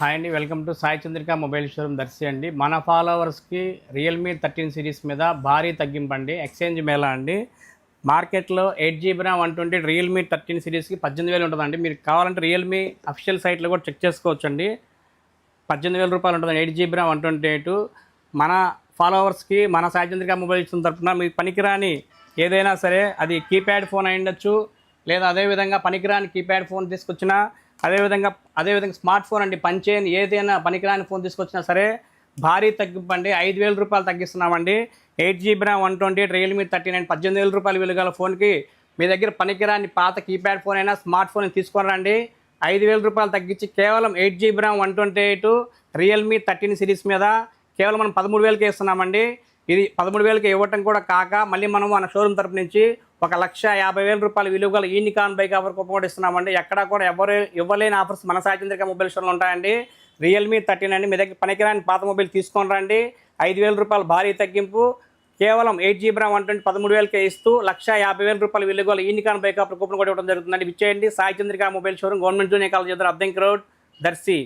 Hi అండి welcome to Sai Chandrika mobile showroom Darsi అండి. మన ఫాలోవర్స్కి రియల్మీ థర్టీన్ సిరీస్ మీద భారీ తగ్గింపు అండి ఎక్స్చేంజ్ మేళా అండి. మార్కెట్లో eight GB RAM one twenty Realme thirteen సిరీస్కి పద్దెనిమిది వేలు ఉంటుందండి. మీరు కావాలంటే రియల్మీ అఫిషియల్ సైట్లో కూడా చెక్ చేసుకోవచ్చు అండి పద్దెనిమిది వేల రూపాయలు ఉంటుంది eight GB RAM one twenty eight మన ఫాలోవర్స్కి మన సాయి చంద్రిక మొబైల్ ఇచ్చిన తరఫున మీకు పనికిరాని ఏదైనా సరే అది కీప్యాడ్ ఫోన్ అయి ఉండొచ్చు లేదా అదేవిధంగా పనికిరాని కీప్యాడ్ ఫోన్ తీసుకొచ్చినా అదేవిధంగా అదేవిధంగా స్మార్ట్ ఫోన్ అండి పనిచేయని ఏదైనా పనికిరాని ఫోన్ తీసుకొచ్చినా సరే భారీ తగ్గింపు అండి ఐదు వేల రూపాయలు తగ్గిస్తున్నామండి. Eight GB RAM one twenty eight Realme thirty nine పద్దెనిమిది వేల రూపాయలు విలుగల ఫోన్కి మీ దగ్గర పనికిరాని పాత కీప్యాడ్ ఫోన్ అయినా స్మార్ట్ ఫోన్ తీసుకొని రండి. ఐదు వేల రూపాయలు తగ్గించి కేవలం eight GB RAM one twenty eight Realme thirteen series మీద కేవలం మనం పదమూడు వేలకి ఇస్తున్నామండి. ఇది పదమూడు వేలకి ఇవ్వటం కూడా కాక మళ్ళీ మనం మన షోరూమ్ తరపు నుంచి ఒక లక్ష యాభై వేల రూపాయలు విలువ గల యూనికాన్ బైక్ ఆఫర్ కూపన్ కూడా ఇస్తున్నామండి. ఎక్కడా కూడా ఎవరు ఇవ్వలేని ఆఫర్స్ మన సాయంత్రిక మొబైల్ షోలు ఉంటాయండి. రియల్మీ థర్టీన్ అండి. మీ దగ్గర పనికిరాని పాత మొబైల్ తీసుకొని రండి. ఐదు వేల రూపాయలు భారీ తగ్గింపు. కేవలం eight GB RAM one twenty పదమూడు వేలకే ఇస్తూ లక్ష యాభై వేల రూపాయల విలువ గల యూనికాన్ బైక్ ఆఫర్ కూపన్ కూడా ఇవ్వడం జరుగుతుందండి. ఇచ్చేయండి Sai Chandrika mobile showroom government junior college ఎదురు అద్దెంకి రోడ్ దర్శి.